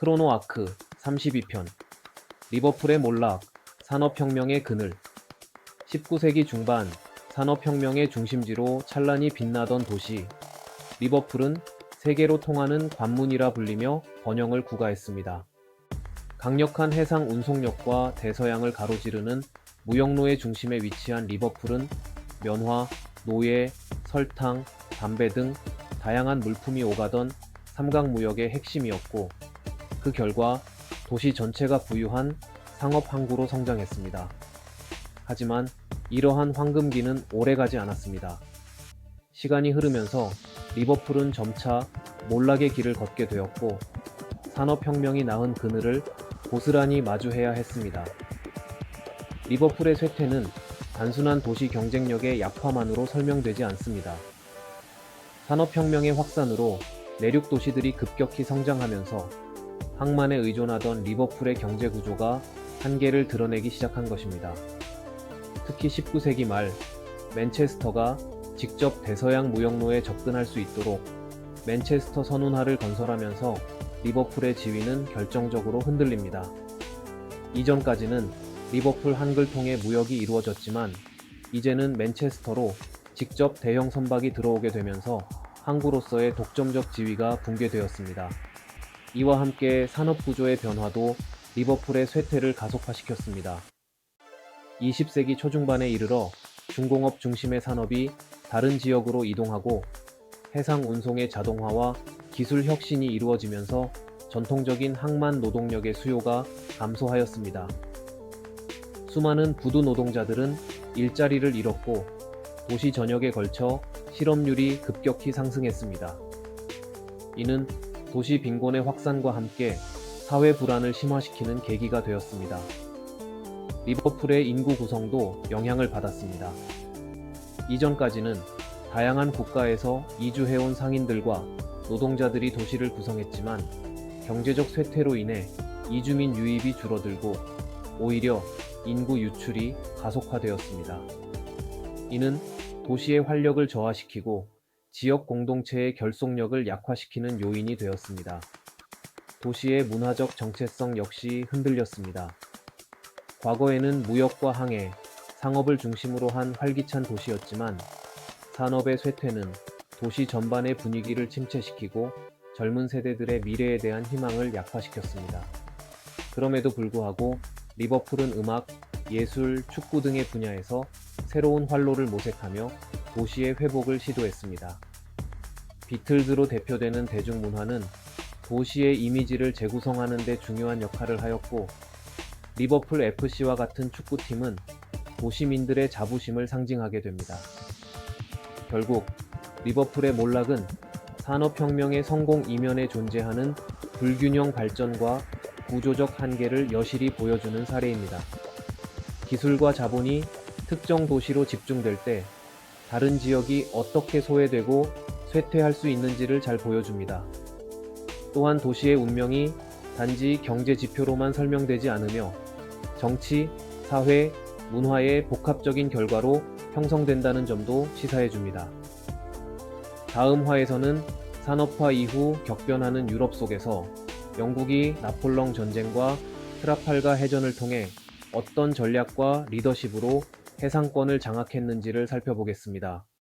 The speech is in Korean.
크로노 아크 32편. 리버풀의 몰락 산업혁명의 그늘. 19세기 중반 산업혁명의 중심지로 찬란히 빛나던 도시. 리버풀은 세계로 통하는 관문이라 불리며 번영을 구가했습니다. 강력한 해상 운송력과 대서양을 가로지르는 무역로의 중심에 위치한 리버풀은 면화, 노예, 설탕, 담배 등 다양한 물품이 오가던 삼강무역의 핵심이었고 그 결과 도시 전체가 부유한 상업 항구로 성장했습니다. 하지만 이러한 황금기는 오래가지 않았습니다. 시간이 흐르면서 리버풀은 점차 몰락의 길을 걷게 되었고 산업혁명이 낳은 그늘을 고스란히 마주해야 했습니다. 리버풀의 쇠퇴는 단순한 도시 경쟁력의 약화만으로 설명되지 않습니다. 산업혁명의 확산으로 내륙 도시들이 급격히 성장하면서 항만에 의존하던 리버풀의 경제 구조가 한계를 드러내기 시작한 것입니다. 특히 19세기 말 맨체스터가 직접 대서양 무역로에 접근할 수 있도록 맨체스터 선운하를 건설하면서 리버풀의 지위는 결정적으로 흔들립니다. 이전까지는 리버풀 한글통의 무역이 이루어졌지만 이제는 맨체스터로 직접 대형 선박이 들어오게 되면서 항구로서의 독점적 지위가 붕괴되었습니다. 이와 함께 산업 구조의 변화도 리버풀의 쇠퇴를 가속화시켰습니다. 20세기 초중반에 이르러 중공업 중심의 산업이 다른 지역으로 이동하고 해상 운송의 자동화와 기술 혁신이 이루어지면서 전통적인 항만 노동력의 수요가 감소하였습니다. 수많은 부두 노동자들은 일자리를 잃었고 도시 전역에 걸쳐 실업률이 급격히 상승했습니다. 이는 도시 빈곤의 확산과 함께 사회 불안을 심화시키는 계기가 되었습니다. 리버풀의 인구 구성도 영향을 받았습니다. 이전까지는 다양한 국가에서 이주해온 상인들과 노동자들이 도시를 구성했지만 경제적 쇠퇴로 인해 이주민 유입이 줄어들고 오히려 인구 유출이 가속화되었습니다. 이는 도시의 활력을 저하시키고 지역 공동체의 결속력을 약화시키는 요인이 되었습니다. 도시의 문화적 정체성 역시 흔들렸습니다. 과거에는 무역과 항해, 상업을 중심으로 한 활기찬 도시였지만 산업의 쇠퇴는 도시 전반의 분위기를 침체시키고 젊은 세대들의 미래에 대한 희망을 약화시켰습니다. 그럼에도 불구하고 리버풀은 음악, 예술, 축구 등의 분야에서 새로운 활로를 모색하며 도시의 회복을 시도했습니다. 비틀즈로 대표되는 대중문화는 도시의 이미지를 재구성하는 데 중요한 역할을 하였고 리버풀 FC와 같은 축구팀은 도시민들의 자부심을 상징하게 됩니다. 결국 리버풀의 몰락은 산업혁명의 성공 이면에 존재하는 불균형 발전과 구조적 한계를 여실히 보여주는 사례입니다. 기술과 자본이 특정 도시로 집중될 때 다른 지역이 어떻게 소외되고 쇠퇴할 수 있는지를 잘 보여줍니다. 또한 도시의 운명이 단지 경제 지표로만 설명되지 않으며 정치, 사회, 문화의 복합적인 결과로 형성된다는 점도 시사해 줍니다. 다음 화에서는 산업화 이후 격변하는 유럽 속에서 영국이 나폴령 전쟁과 트라팔가 해전을 통해 어떤 전략과 리더십으로 해상권을 장악했는지를 살펴보겠습니다.